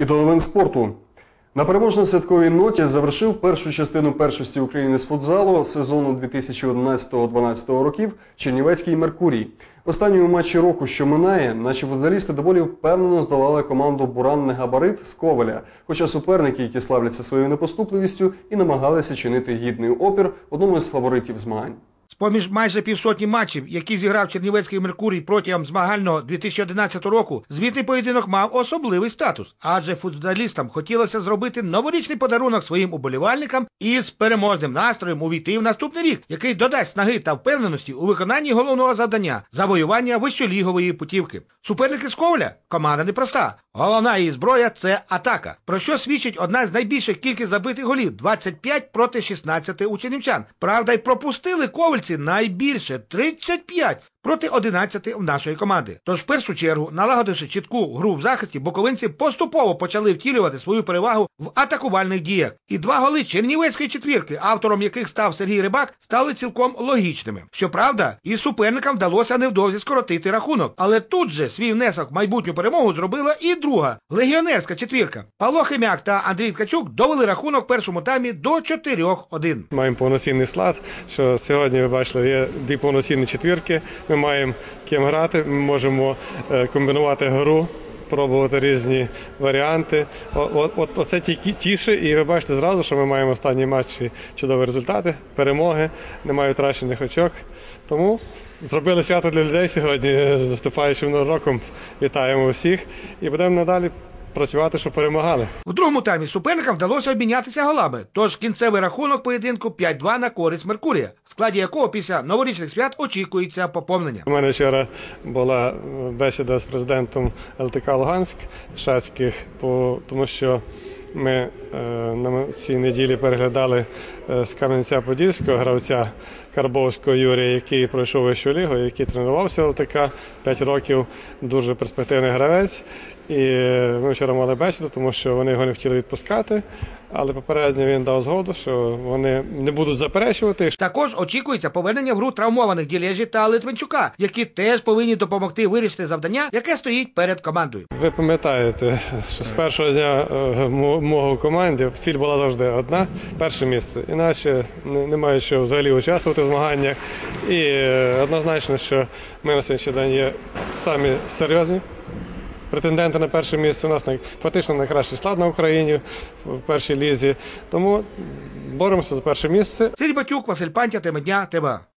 І до новин спорту. На переможно-святковій ноті завершив першу частину першості України з футзалу сезону 2011-2012 років Чернівецький Меркурій. В останньому матчі року, що минає, наші футзалісти доволі впевнено здолали команду Буранний габарит з Коваля. Хоча суперники, які славляться своєю непоступливістю, і намагалися чинити гідний опір одному з фаворитів змагань. З-поміж майже півсотні матчів, які зіграв Чернівецький Меркурій протягом змагального 2011 року, звітний поєдинок мав особливий статус, адже футболістам хотілося зробити новорічний подарунок своїм уболівальникам і з переможним настроєм увійти в наступний рік, який додасть снаги та впевненості у виконанні головного завдання завоювання вищолігової путівки. Суперники з Коваля команда непроста. Головна її зброя це атака, про що свідчить одна з найбільших кількість забитих голів 25 проти 16 у чернівчан. Правда, й пропустили ковальці найбільше 35 проти 11 в нашої команди. Тож в першу чергу, налагодивши чітку гру в захисті, боковинці поступово почали втілювати свою перевагу в атакувальних діях. І два голи Чернівецької четвірки, автором яких став Сергій Рибак, стали цілком логічними. Щоправда, і суперникам вдалося невдовзі скоротити рахунок. Але тут же свій внесок в майбутню перемогу зробила і друга легіонерська четвірка. Павло Хемяк та Андрій Ткачук довели рахунок в першому таймі до 4-1. Маємо повноцінний склад. Що сьогодні ви бачили, є дві повноцінні четвірки. Ми маємо ким грати, ми можемо е, комбінувати гру. Пробувати різні варіанти. От, оце тільки тіше, і ви бачите зразу, що ми маємо останні матчі чудові результати, перемоги, немає втрачених очок. Тому зробили свято для людей сьогодні. З наступаючим роком вітаємо всіх і будемо надалі працювати, щоб перемагали. В другому таймі суперникам вдалося обмінятися голами. Тож кінцевий рахунок поєдинку 5-2 на користь Меркурія, в складі якого після новорічних свят очікується поповнення. У мене вчора була е, бесіда з президентом ЛТК Луганськ Шацьких, тому що ми е, на цій неділі переглядали е, з Кам'янця-Подільського гравця Карбовського Юрія, який пройшов вищу лігу, який тренувався в ЛТК 5 років, дуже перспективний гравець. І е, ми вчора мали бесіду, тому що вони його не хотіли відпускати, але попередньо він дав згоду, що вони не будуть заперечувати, Також очікується повернення в гру травмованих Ділєжі та Литвинчука, які теж повинні допомогти вирішити завдання, яке стоїть перед командою. Ви пам'ятаєте, що з першого дня е, мого команді ціль була завжди одна перше місце. Іначе немає що взагалі участвувати в змаганнях. І е, однозначно, що ми на сьогоднішній день є самі серйозні. Претенденти на перше місце у нас фактично найкращий склад на Україні в першій лізі. Тому боремося за перше місце. Сергій Батюк, Василь Пантя, тема дня, ТБА.